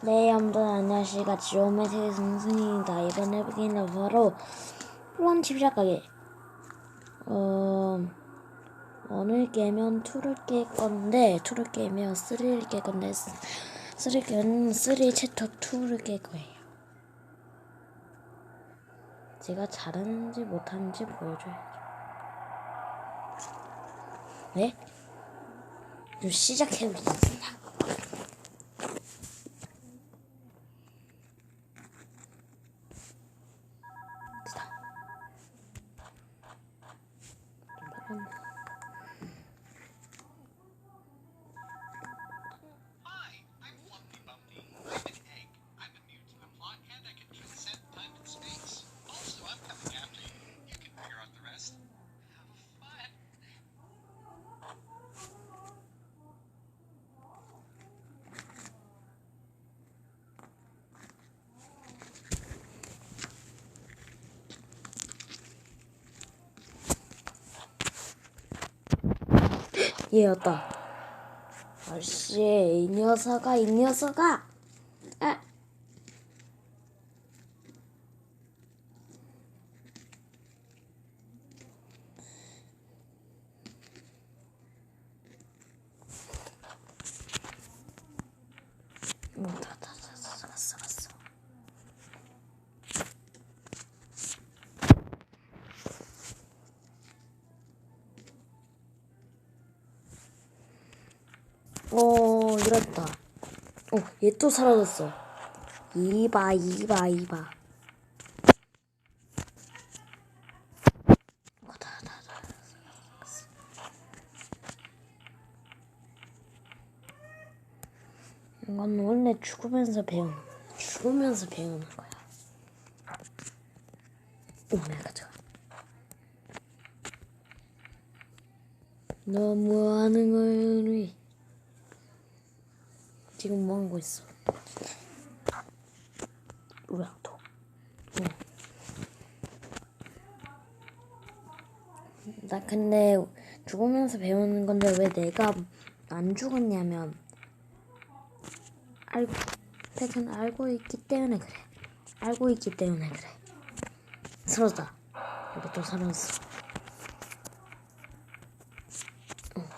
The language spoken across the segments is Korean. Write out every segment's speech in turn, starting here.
네, 여러분들 안녕하십니까. 지오메 세계 승승입니다. 이번 해보기는 바로 플런 가게. 어, 원을 깨면 2를 깰 건데, 2를 깨면 3를 깰 건데, 3를 깨면 3 챕터 2를 깰 거예요. 제가 잘하는지 못하는지 보여줘야죠. 네? 좀 시작해보겠습니다. 얘였다. 아씨, 이 녀석아, 이 녀석아. 아. 어, 다, 다, 다, 다, 갔어, 갔어. 어, 이랬다. 어, 얘 또 사라졌어. 이봐, 이봐, 이봐. 어, 다, 다, 다. 이건 원래 죽으면서 배우는, 죽으면서 배우는 거야. 오, 내가 가져가. 너무하는 거니. 지금 뭐 하고 있어? 뭐야 또? 어. 나 근데 죽으면서 배우는 건데 왜 내가 안 죽었냐면 알고 패턴 알고 있기 때문에 그래. 알고 있기 때문에 그래. 사라졌다. 여기 또 사라졌어. 어.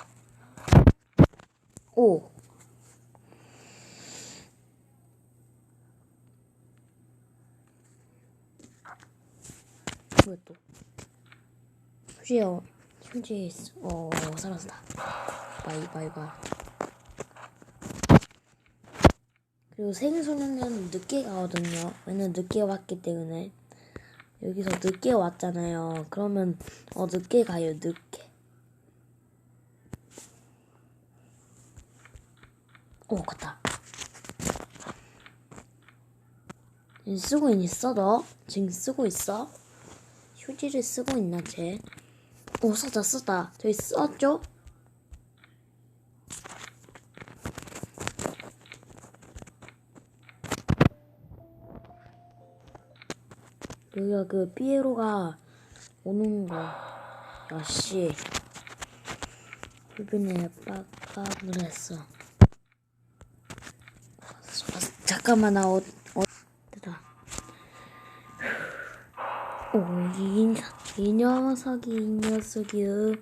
오. 뭐야 또? 휴지요. 휴지에 있어. 어, 살았다. 바이바이바. 그리고 생소년은 늦게 가거든요. 왜냐면 늦게 왔기 때문에. 여기서 늦게 왔잖아요. 그러면 어 늦게 가요. 늦게. 오 갔다. 지금 쓰고 있어 너? 지금 쓰고 있어? 휴지를 쓰고 있나 쟤? 오 썼다 썼다 저기 썼죠? 여기가 그 피에로가 오는 거 야씨 불빈에 빡빡을 했어 왔어. 잠깐만 나 어, 어, 됐다 오, 이, 이 녀석이, 이 녀석이, 으.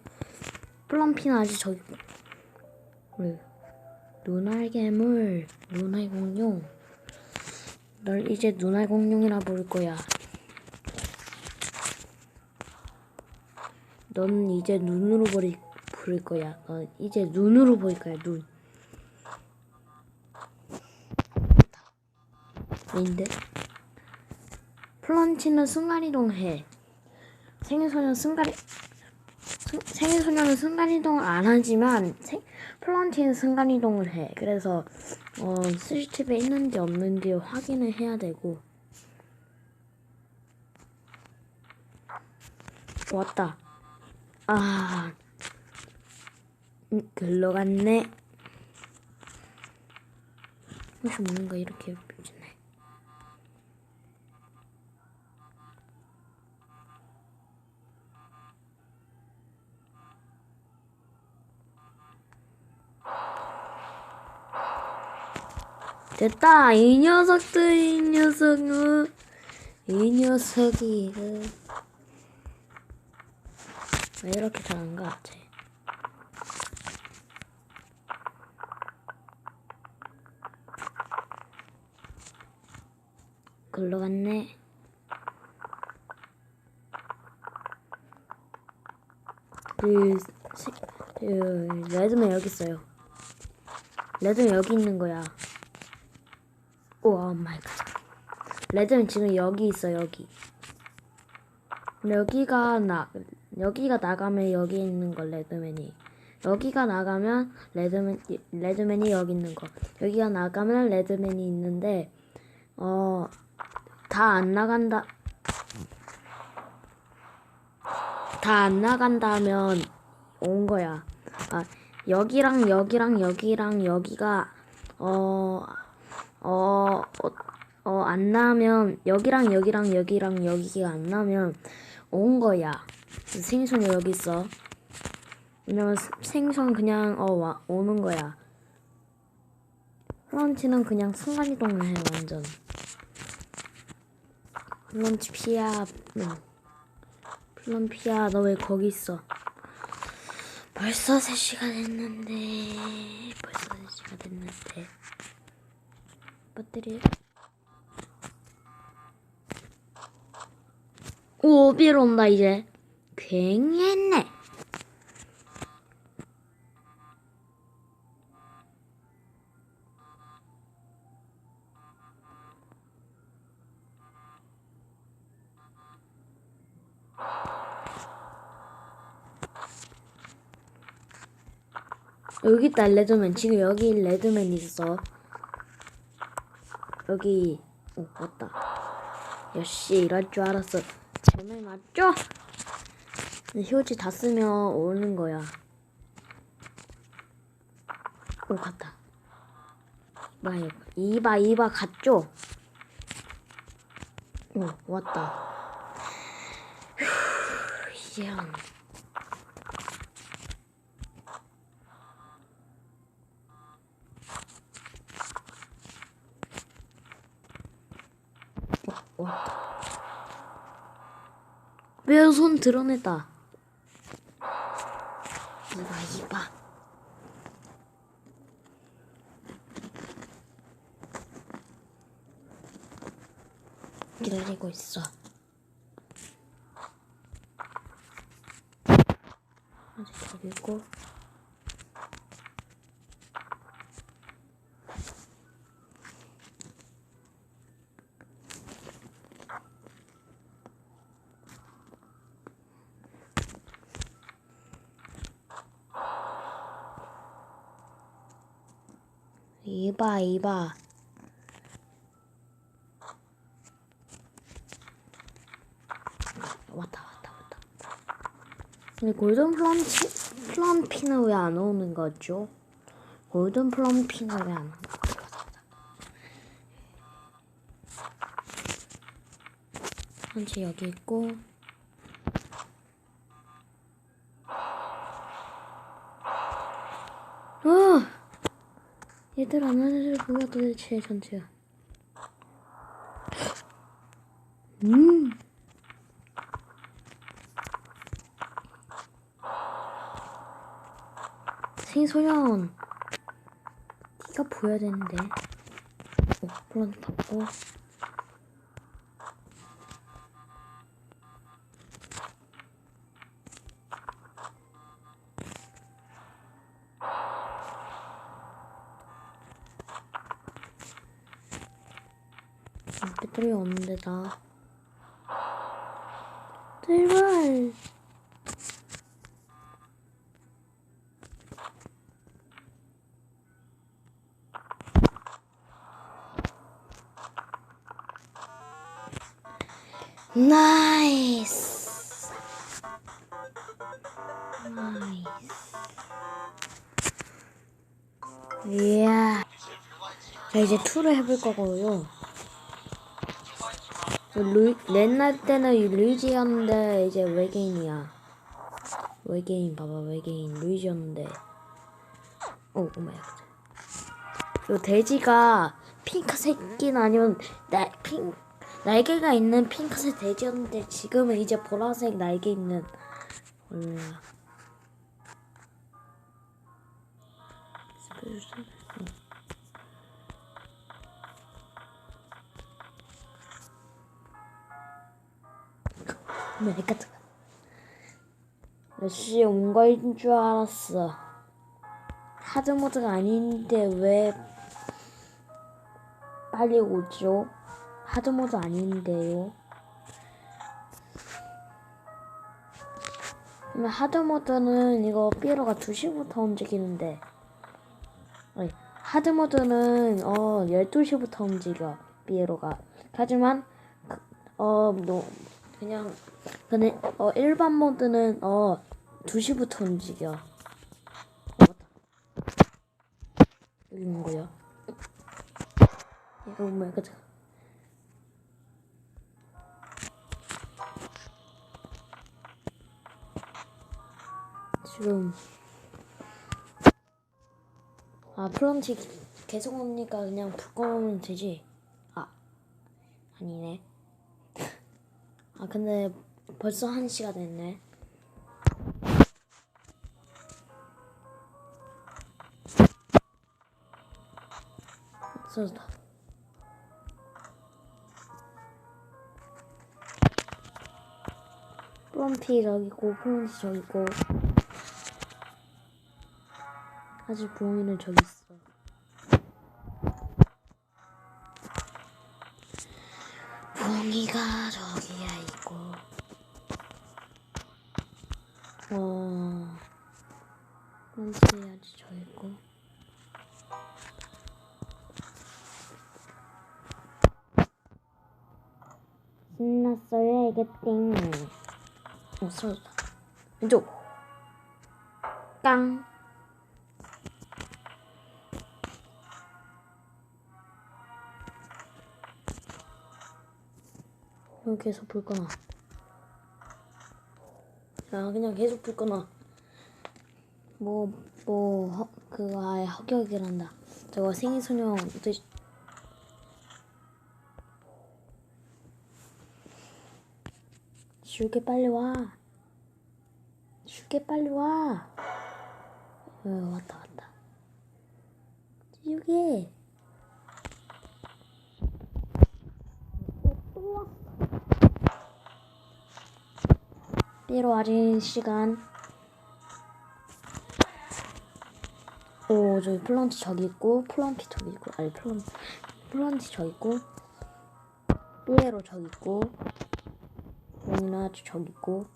플럼피는 아직 저기, 그래. 눈알 괴물, 눈알 공룡. 널 이제 눈알 공룡이라 부를 거야. 넌 이제 눈으로 부를, 부를 거야. 넌 이제 눈으로 보일 거야, 눈. 아닌데? 플런치는 순간이동해. 생일소년 순간이 수- 생일소년은 순간이동을 안 하지만 생, 플런치는 순간이동을 해. 그래서 어, CCTV에 있는지 없는지 확인을 해야 되고 왔다. 아, 음, 글로 갔네. 혹시 뭔가 이렇게 됐다. 이 녀석들 이 녀석은 이 녀석이 왜 이렇게 잘한가 쟤 글로 갔네. 그 시- 그, 레드맨 여기 있어요. 레드맨 여기 있는 거야 오 마이 갓. 레드는 지금 여기 있어 여기. 여기가 나 여기가 나가면 여기 있는 거 레드맨이. 여기가 나가면 레드맨 레드맨이 여기 있는 거. 여기가 나가면 레드맨이 있는데 어 다 안 나간다. 다 안 나간다면 온 거야. 아 여기랑 여기랑 여기랑 여기가 어 어, 어, 어, 안 나면, 여기랑 여기랑 여기랑 여기가 안 나면 온 거야. 생선 여기 있어. 왜냐면 스- 생선 그냥, 어, 와, 오는 거야. 플런치는 그냥 순간이동을 해, 완전. 플런치 피야, 응. 플런피야, 너 왜 거기 있어? 벌써 3시간 됐는데, 벌써 3시간 됐는데. 배터리. 오, 빌 온다, 이제. 굉했네. 여기 있다, 레드맨. 지금 여기 레드맨 있어. 여기 오 왔다. 역시 이럴 줄 알았어. 제말 맞죠? 근데 휴지 다 쓰면 오는 거야. 오 갔다. 이봐 이봐 이봐 갔죠? 오 왔다. 휴, 이제 안 왔다. 왜손 드러냈다. 이봐, 이봐. 기다리고 있어. 아직 있고. 이봐, 이봐. 왔다, 왔다, 왔다. 근데 골든 플럼피, 플럼피는 왜 안 오는 거죠? 골든 플럼피는 왜 안 오는 거죠? 한치 여기 있고. 어! 얘들아 나를 뭐야. 도대체 전체야. 음. 생소년. 네가 보여야 되는데. 오 플런트 받고 아, 배터리 없는데 나 제발 나이스 나이스 이야 자 이제 투를 해볼 거고요 루, 옛날 때는 이 루이지였는데 이제 외계인이야. 외계인 봐봐 외계인 루이지였는데. 오 오마이갓. 이 돼지가 핑크색인 아니면 날 핑, 날개가 있는 핑크색 돼지였는데 지금은 이제 보라색 날개 있는 몰라. 왜 같은 몇시 온 거인 줄 알았어. 하드모드가 아닌데 왜 빨리 오죠? 하드모드 아닌데요. 하드모드는 이거 삐로가 2시부터 움직이는데 아니, 하드모드는 어 12시부터 움직여 삐로가 하지만 그, 어 너, 그냥 근데 어 일반 모드는 어 2시부터 움직여. 여기 있는 거야 이거 뭐야 그죠 지금. 아 프런치 계속 오니까? 그냥 불 꺼면 되지? 아 아니네. 아 근데 벌써 한 시가 됐네. 없어졌다 프런피 저기 있고 프런치 저기 있고 아직 부엉이는 저기 있어. 부엉이가 저기야 있고 어 프런치 아직 저기 있고 신났어요 이게 띵 어, 쓰러졌다. 왼쪽. 깡. 여기 계속 불 꺼놔. 야 그냥 계속 불 꺼놔. 뭐뭐 뭐, 그거 아예 합격이란다. 저거 생일소녀 줄게 빨리 와. 줄게 빨리 와. 어, 왔다 왔다. 줄게. 삐로 아린 시간. 오 저기 플런치 저기 있고 플럼피 저기 있고 아니 플럼 플런치 저기 있고 삐에로 저기 있고 용이나 저기 있고.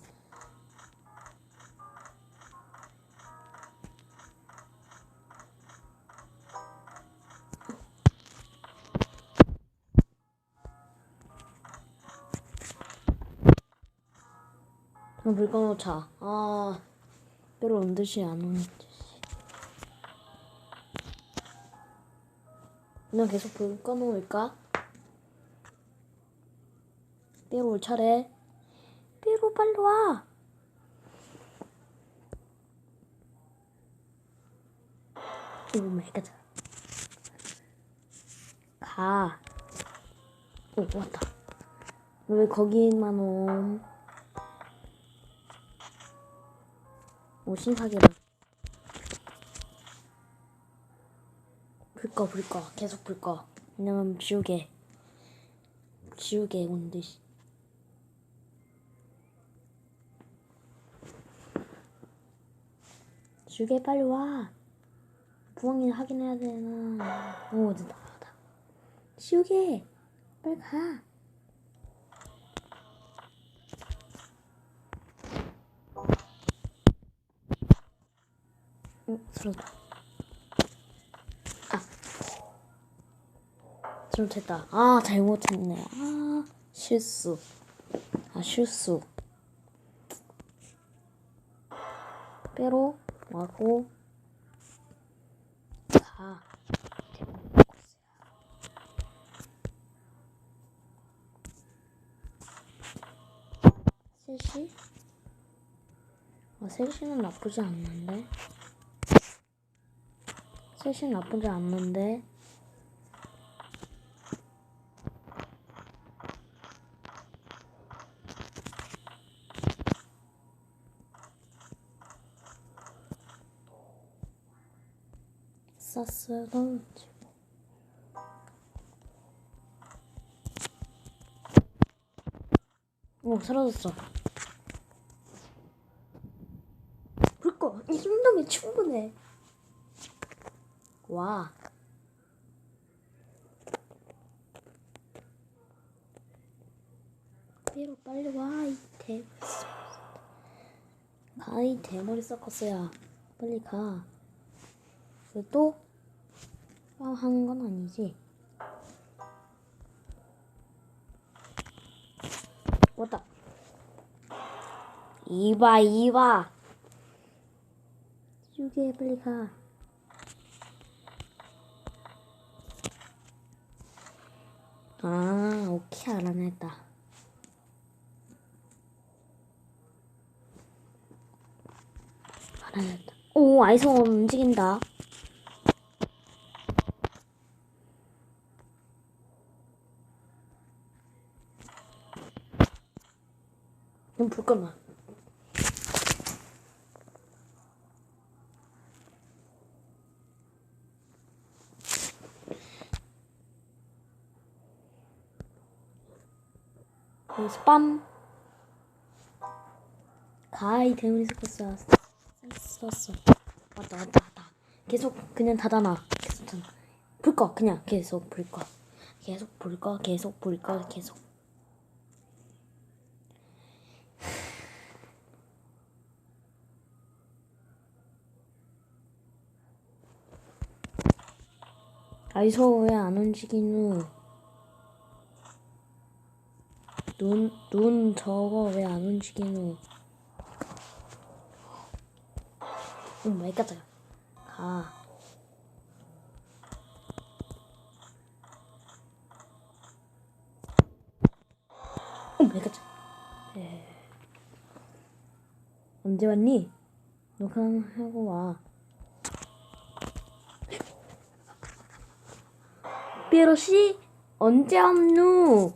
그럼 불 꺼놓자. 아 별로 온 듯이 안 오는 듯이. 그냥 계속 불 꺼놓을까? 삐로 올 차례 삐로 빨리 와. 오 마이 갓. 가. 오 왔다. 왜 거기만 옴? 오 신사기다. 불꺼 불꺼 계속 불꺼. 왜냐면 지우개 지우개 온 듯이. 주게 빨리 와. 부엉이 확인해야 되나. 오, 됐다, 됐다. 지우개, 빨리 가. 응, 들어다. 아. 잘못했다. 아, 잘못했네. 아, 실수. 아, 실수. 빼로 와고 가. 셋이? 어, 셋이는 나쁘지 않는데? 셋이 나쁘지 않는데? 쌌어요. 너무 오 사라졌어. 불꺼 이 정도면 충분해. 와. 삐로 빨리 와, 이 대. 가, 이 대머리 서커스야. 빨리 가. 왜 또? 아, 하는 건 아니지. 왔다. 이봐, 이봐. 유게 빨리 가. 아, 오케이, 알아냈다. 알아냈다. 오, 아이송 움직인다. 불 꺼놔. 여기서 빰. 가이 대문이 섞었어. 썼어. 왔다 왔다 왔다. 계속 그냥 닫아놔. 계속 닫아. 불 꺼. 그냥 계속 불 꺼. 계속 불 꺼. 계속 불 꺼. 계속. 아이소 왜안 움직이누? 눈, 눈 저거 왜 안 움직이누? 응, 왜 가자. 가. 응, 왜 가자. 에. 언제 왔니? 녹화하고 와. 삐로씨 언제 왔누?